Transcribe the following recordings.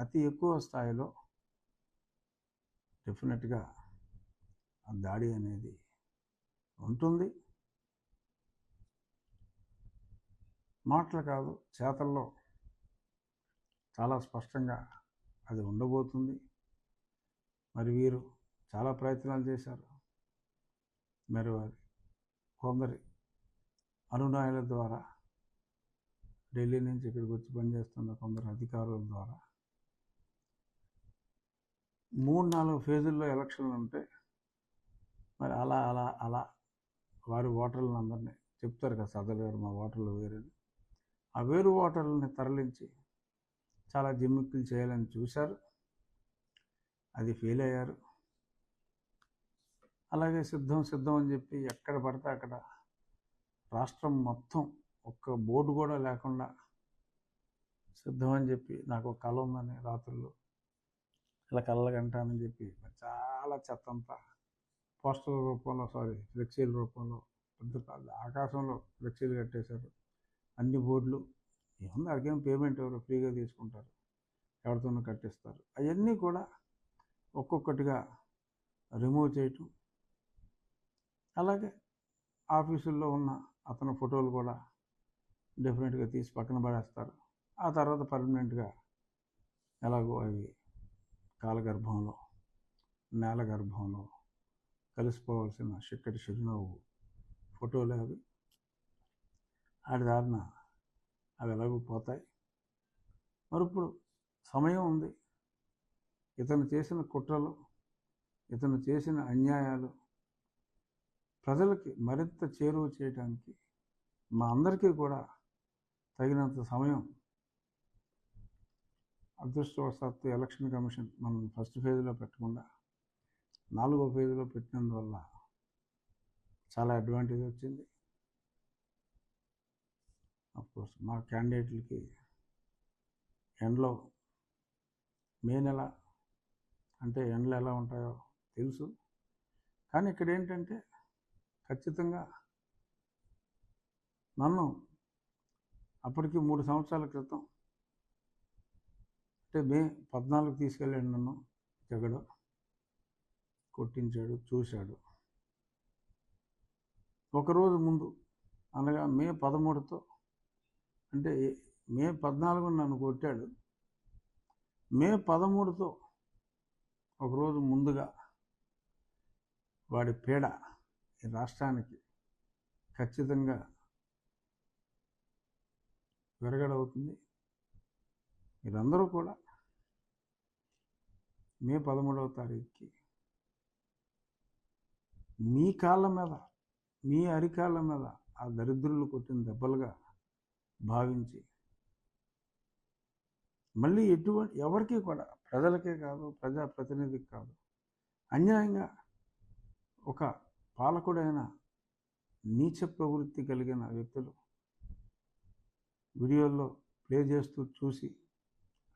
అతి ఎక్కువ స్థాయిలో డెఫినెట్గా ఆ దాడి అనేది ఉంటుంది. మాటలు కాదు చేతల్లో చాలా స్పష్టంగా అది ఉండబోతుంది. మరి వీరు చాలా ప్రయత్నాలు చేశారు. మరి వారి కొందరి అనునాయుల ద్వారా ఢిల్లీ నుంచి ఇక్కడికి వచ్చి పనిచేస్తున్న కొందరు అధికారుల ద్వారా మూడు నాలుగు ఫేజుల్లో ఎలక్షన్లు ఉంటే మరి అలా అలా అలా వారి ఓటర్లను అందరినీ చెప్తారు కదా సదలు గారు మా ఓటర్లు వేరని ఆ వేరు ఓటర్లని తరలించి చాలా జిమ్మిక్కులు చేయాలని చూశారు. అది ఫెయిల్ అయ్యారు. అలాగే సిద్ధం సిద్ధం అని చెప్పి ఎక్కడ పడితే అక్కడ రాష్ట్రం మొత్తం ఒక్క బోర్డు కూడా లేకుండా సిద్ధం అని చెప్పి నాకు ఒక కళ ఉందని రాత్రులు ఇలా కళ్ళగంటానని చెప్పి చాలా చెత్త అంతా పోస్టల్ రూపంలో సారీ ఫ్లెక్సీల రూపంలో పెద్ద పెద్ద ఆకాశంలో ఫ్లెక్సీలు కట్టేశారు. అన్ని బోర్డులు. ఏముంది అడిగిన పేమెంట్ ఎవరు? ఫ్రీగా తీసుకుంటారు. ఎవరితోనూ కట్టిస్తారు. అవన్నీ కూడా ఒక్కొక్కటిగా రిమూవ్ చేయటం. అలాగే ఆఫీసుల్లో ఉన్న అతని ఫోటోలు కూడా డెఫినెట్గా తీసి పక్కన పడేస్తారు. ఆ తర్వాత పర్మనెంట్గా ఎలాగో అవి కాలగర్భంలో నేల గర్భంలో కలిసిపోవాల్సిన చిక్కటి చిరునవ్వు ఫోటోలు అవి. ఆడి దారిన అవి ఎలాగో పోతాయి. మరి ఇప్పుడు సమయం ఉంది. ఇతను చేసిన కుట్రలు ఇతను చేసిన అన్యాయాలు ప్రజలకి మరింత చేరువ చేయడానికి మా అందరికీ కూడా తగినంత సమయం అదృష్టవశాత్తు ఎలక్షన్ కమిషన్ మనం ఫస్ట్ ఫేజ్లో పెట్టకుండా నాలుగో ఫేజ్లో పెట్టినందువల్ల చాలా అడ్వాంటేజ్ వచ్చింది. కోర్స్ మా క్యాండిడేట్లకి ఎండలో మే నెల అంటే ఎండలు ఎలా ఉంటాయో తెలుసు. కానీ ఇక్కడ ఏంటంటే ఖచ్చితంగా నన్ను అప్పటికి మూడు సంవత్సరాల క్రితం అంటే మే పద్నాలుగు తీసుకెళ్ళాడు నన్ను జగడు. కొట్టించాడు చూశాడు. ఒకరోజు ముందు అనగా మే పదమూడుతో అంటే మే పద్నాలుగు నన్ను కొట్టాడు. మే పదమూడుతో ఒకరోజు ముందుగా వాడి పీడ ఈ రాష్ట్రానికి ఖచ్చితంగా విరగడవుతుంది. మీరందరూ కూడా మే పదమూడవ తారీఖుకి మీ కాళ్ళ మీద మీ అరికాళ్ళ మీద ఆ దరిద్రులు కొట్టిన దెబ్బలుగా భావించి మళ్ళీ ఎటువంటి ఎవరికి కూడా ప్రజలకే కాదు ప్రజాప్రతినిధికి కాదు అన్యాయంగా ఒక పాలకుడైన నీచ ప్రవృత్తి కలిగిన వ్యక్తులు వీడియోల్లో ప్లే చేస్తూ చూసి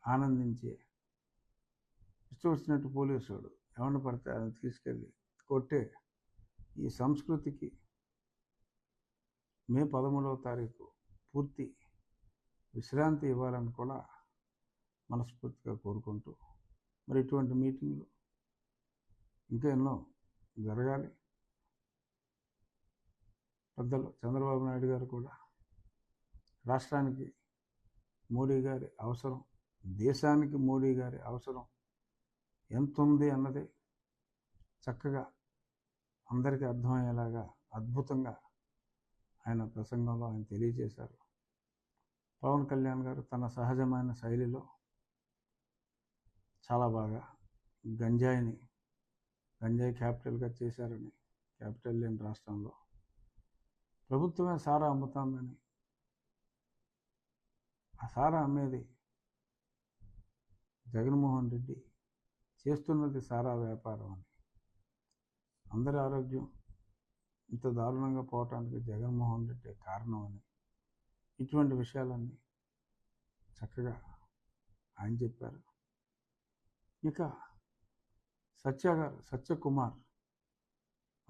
ఆనందించే. ఇష్టం వచ్చినట్టు పోలీసుడు ఎవరిని పడితే ఆయన తీసుకెళ్ళి కొట్టే. ఈ సంస్కృతికి మే పదమూడవ తారీఖు పూర్తి విశ్రాంతి ఇవ్వాలని కూడా మనస్ఫూర్తిగా కోరుకుంటూ మరి ఇటువంటి మీటింగ్లు ఇంకా ఎన్నో జరగాలి. పెద్దలు చంద్రబాబు నాయుడు గారు కూడా రాష్ట్రానికి మోడీ గారి అవసరం దేశానికి మోడీ గారి అవసరం ఎంత ఉంది అన్నది చక్కగా అందరికీ అర్థమయ్యేలాగా అద్భుతంగా ఆయన ప్రసంగంలో ఆయన తెలియజేశారు. పవన్ కళ్యాణ్ గారు తన సహజమైన శైలిలో చాలా బాగా గంజాయిని గంజాయి క్యాపిటల్గా చేశారని క్యాపిటల్ లేని రాష్ట్రంలో ప్రభుత్వమే సారా అమ్ముతుందని ఆ సారా అమ్మేది జగన్మోహన్ రెడ్డి చేస్తున్నది సారా వ్యాపారం అని. అందరి ఆరోగ్యం ఇంత దారుణంగా పోవటానికి జగన్మోహన్ రెడ్డి కారణం అని. ఇటువంటి విషయాలన్నీ చక్కగా ఆయన చెప్పారు. ఇక సత్య గారు సత్యకుమార్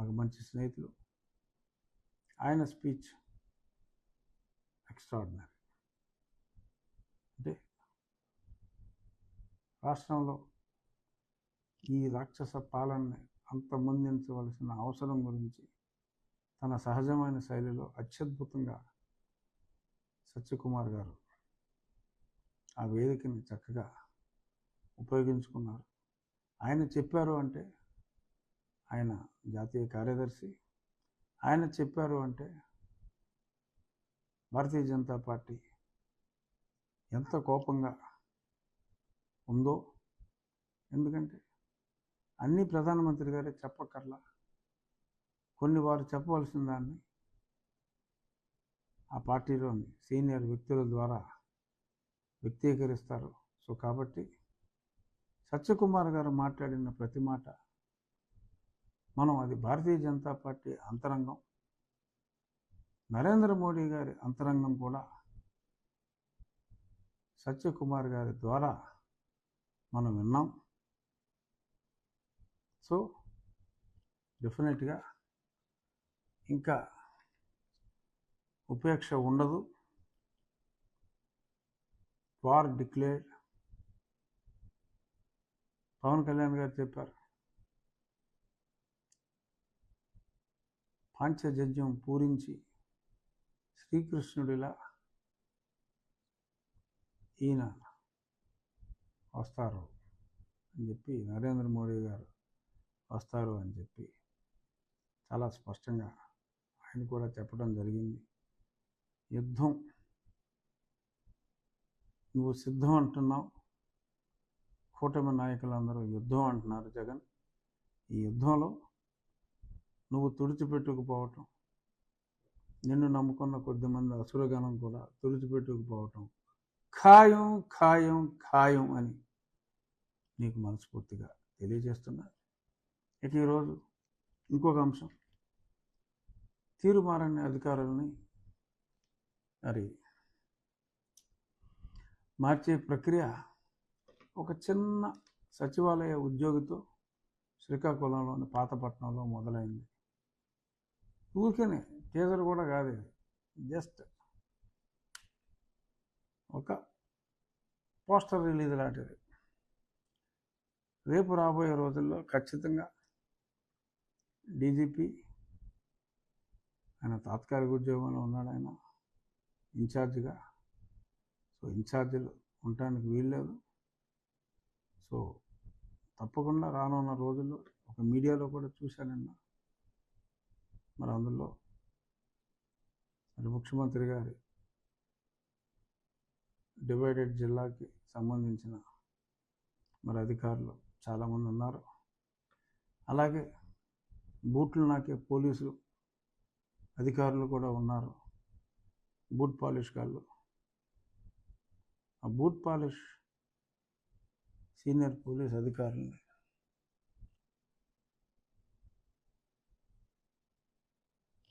మాకు మంచి స్నేహితులు. ఆయన స్పీచ్ ఎక్స్ట్రాడినరీ అంటే రాష్ట్రంలో ఈ రాక్షస పాలనని అంతమొందించవలసిన అవసరం గురించి తన సహజమైన శైలిలో అత్యద్భుతంగా సత్యకుమార్ గారు ఆ వేదికని చక్కగా ఉపయోగించుకున్నారు. ఆయన చెప్పారు అంటే ఆయన జాతీయ కార్యదర్శి. ఆయన చెప్పారు అంటే భారతీయ జనతా పార్టీ ఎంత కోపంగా ఉందో? ఎందుకంటే అన్ని ప్రధానమంత్రి గారే చెప్పక్కర్లా. కొన్ని వారు చెప్పవలసిన దాన్ని ఆ పార్టీలోని సీనియర్ వ్యక్తుల ద్వారా వ్యక్తీకరిస్తారు. సో కాబట్టి సత్యకుమార్ గారు మాట్లాడిన ప్రతి మాట మనం అది భారతీయ జనతా పార్టీ అంతరంగం నరేంద్ర మోడీ గారి అంతరంగం కూడా సత్యకుమార్ గారి ద్వారా మనం విన్నాం. సో డెఫినెట్గా ఇంకా ఉపేక్ష ఉండదు. వార్ డిక్లేర్డ్ పవన్ కళ్యాణ్ గారు చెప్పారు. పాంచజన్యం పూరించి శ్రీకృష్ణుడిలా ఈయన వస్తారు అని చెప్పి నరేంద్ర మోడీ గారు వస్తారు అని చెప్పి చాలా స్పష్టంగా ఆయన కూడా చెప్పడం జరిగింది. యుద్ధం నువ్వు సిద్ధం అంటున్నావు కూటమి నాయకులందరూ యుద్ధం అంటున్నారు జగన్. ఈ యుద్ధంలో నువ్వు తుడిచిపెట్టుకుపోవటం నిన్ను నమ్ముకున్న కొద్దిమంది అసురగణం కూడా తుడిచిపెట్టుకుపోవటం ఖాయం ఖాయం ఖాయం అని నీకు మనస్ఫూర్తిగా తెలియజేస్తున్నా. ఇక ఈరోజు ఇంకొక అంశం. తీరుమారని అధికారులని మరి మార్చే ప్రక్రియ ఒక చిన్న సచివాలయ ఉద్యోగితో శ్రీకాకుళంలోని పాతపట్నంలో మొదలైంది. ఊరికేనే టీజర్ కూడా కాదు ఇది. జస్ట్ ఒక పోస్టర్ రిలీజ్ లాంటిది. రేపు రాబోయే రోజుల్లో ఖచ్చితంగా డీజీపీ ఆయన తాత్కాలిక ఉద్యోగంలో ఉన్నాడు ఆయన. ఇన్ఛార్జిగా. సో ఇన్ఛార్జీలు ఉండటానికి వీల్లేదు. సో తప్పకుండా రానున్న రోజుల్లో ఒక మీడియాలో కూడా చూశానన్న మరి అందులో మరి ముఖ్యమంత్రి గారి డివైడెడ్ జిల్లాకి సంబంధించిన మరి అధికారులు చాలామంది ఉన్నారు అలాగే బూట్లు నాకే పోలీసులు అధికారులు కూడా ఉన్నారు. బూట్ పాలిష్ కాళ్ళు ఆ బూట్ పాలిష్ సీనియర్ పోలీస్ అధికారులని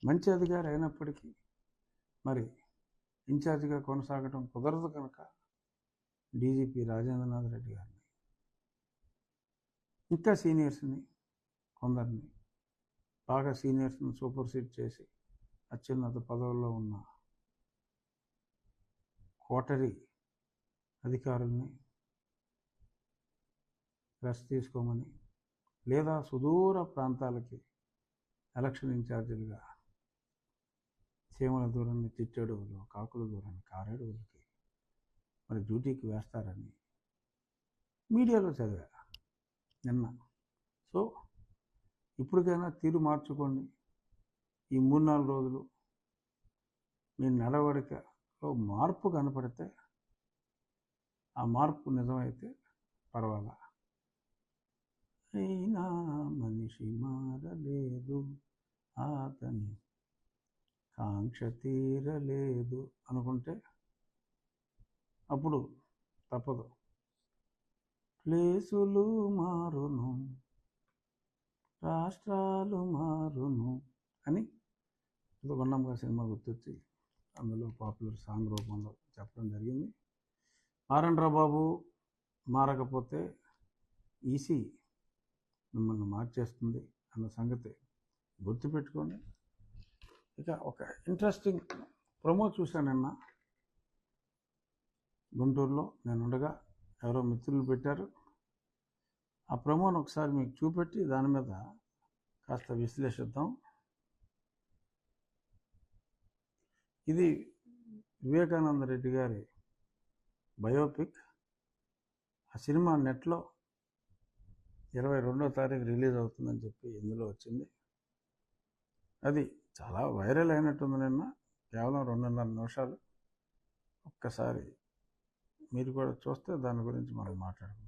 మంచి అధికారి అయినప్పటికీ మరి ఇన్ఛార్జిగా కొనసాగడం కుదరదు కనుక డీజీపీ రాజేంద్రనాథ్ రెడ్డి గారు. ఇంకా సీనియర్స్ని కొందరిని బాగా సీనియర్స్ని సూపర్ సీట్ చేసి అత్యున్నత పదవుల్లో ఉన్న కోటరీ అధికారుల్ని రెస్ట్ తీసుకోమని లేదా సుదూర ప్రాంతాలకి ఎలక్షన్ ఇన్ఛార్జీలుగా చీమల దూరాన్ని చిట్టడుగులు కాకుల దూరాన్ని కారేడుగులకి మరి డ్యూటీకి వేస్తారని మీడియాలో చదివా నిన్న. సో ఇప్పటికైనా తీరు మార్చుకోండి. ఈ మూడు నాలుగు రోజులు మీ నడవడికలో మార్పు కనపడితే ఆ మార్పు నిజమైతే పర్వాలా? అయినా మనిషి మారలేదు అతని కాంక్ష తీరలేదు అనుకుంటే అప్పుడు తప్పదు. ప్లేసులు మారును రాష్ట్రాలు మారును అని గుండంగా సినిమా గుర్తొచ్చి అందులో పాపులర్ సాంగ్ రూపంలో చెప్పడం జరిగింది. మారండ్రా బాబు మారకపోతే ఈసీ మిమ్మల్ని మార్చేస్తుంది అన్న సంగతి గుర్తుపెట్టుకొని ఇక ఒక ఇంట్రెస్టింగ్ ప్రమో చూశానన్న గుంటూరులో. నేను ఉండగా ఎవరో మిత్రులు పెట్టారు. ఆ ప్రమోను ఒకసారి మీకు చూపెట్టి దాని మీద కాస్త విశ్లేషిద్దాం. ఇది వివేకానంద రెడ్డి గారి బయోపిక్. ఆ సినిమా నెట్లో ఇరవై రెండో తారీఖు రిలీజ్ అవుతుందని చెప్పి ఇందులో వచ్చింది. అది చాలా వైరల్ అయినట్టుంది నిన్న. కేవలం రెండున్నర నిమిషాలు ఒక్కసారి మీరు కూడా చూస్తే దాని గురించి మనం మాట్లాడుకుందాం.